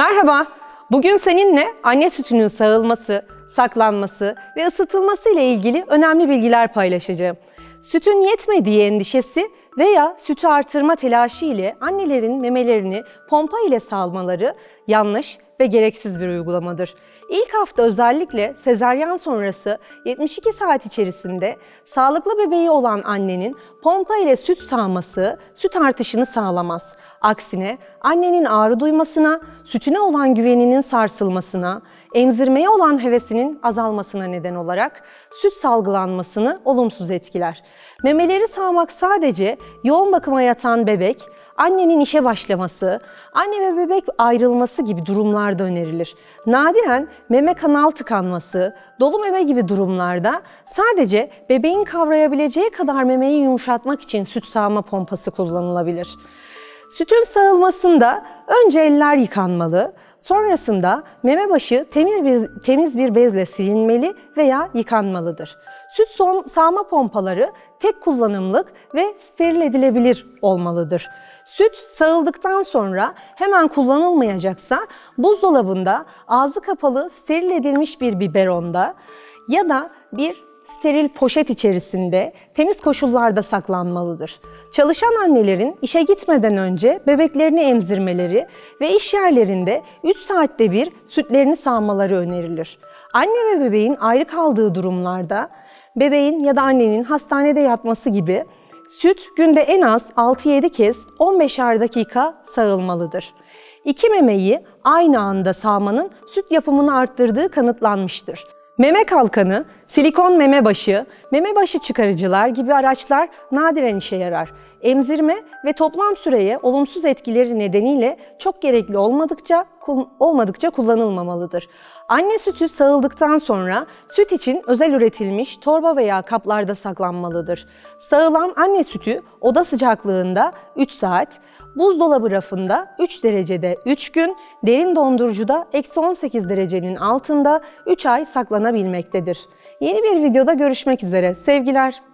Merhaba. Bugün seninle anne sütünün sağılması, saklanması ve ısıtılması ile ilgili önemli bilgiler paylaşacağım. Sütün yetmediği endişesi veya sütü artırma telaşı ile annelerin memelerini pompa ile salmaları yanlış ve gereksiz bir uygulamadır. İlk hafta özellikle sezaryen sonrası 72 saat içerisinde sağlıklı bebeği olan annenin pompa ile süt sağması süt artışını sağlamaz. Aksine annenin ağrı duymasına, sütüne olan güveninin sarsılmasına, emzirmeye olan hevesinin azalmasına neden olarak süt salgılanmasını olumsuz etkiler. Memeleri sağmak sadece yoğun bakıma yatan bebek, annenin işe başlaması, anne ve bebek ayrılması gibi durumlarda önerilir. Nadiren meme kanal tıkanması, dolu meme gibi durumlarda sadece bebeğin kavrayabileceği kadar memeyi yumuşatmak için süt sağma pompası kullanılabilir. Sütün sağılmasında önce eller yıkanmalı, sonrasında meme başı temiz bir, temiz bir bezle silinmeli veya yıkanmalıdır. Süt son, sağma pompaları tek kullanımlık ve steril edilebilir olmalıdır. Süt sağıldıktan sonra hemen kullanılmayacaksa buzdolabında ağzı kapalı steril edilmiş bir biberonda ya da bir steril poşet içerisinde temiz koşullarda saklanmalıdır. Çalışan annelerin işe gitmeden önce bebeklerini emzirmeleri ve iş yerlerinde 3 saatte bir sütlerini sağmaları önerilir. Anne ve bebeğin ayrı kaldığı durumlarda bebeğin ya da annenin hastanede yatması gibi süt günde en az 6-7 kez 15'er dakika sağılmalıdır. İki memeyi aynı anda sağmanın süt yapımını arttırdığı kanıtlanmıştır. Meme kalkanı, silikon meme başı, meme başı çıkarıcılar gibi araçlar nadiren işe yarar. Emzirme ve toplam süreye olumsuz etkileri nedeniyle çok gerekli olmadıkça olmadıkça kullanılmamalıdır. Anne sütü sağıldıktan sonra süt için özel üretilmiş torba veya kaplarda saklanmalıdır. Sağılan anne sütü oda sıcaklığında 3 saat, buzdolabı rafında 3 derecede 3 gün, derin dondurucuda eksi 18 derecenin altında 3 ay saklanabilmektedir. Yeni bir videoda görüşmek üzere. Sevgiler.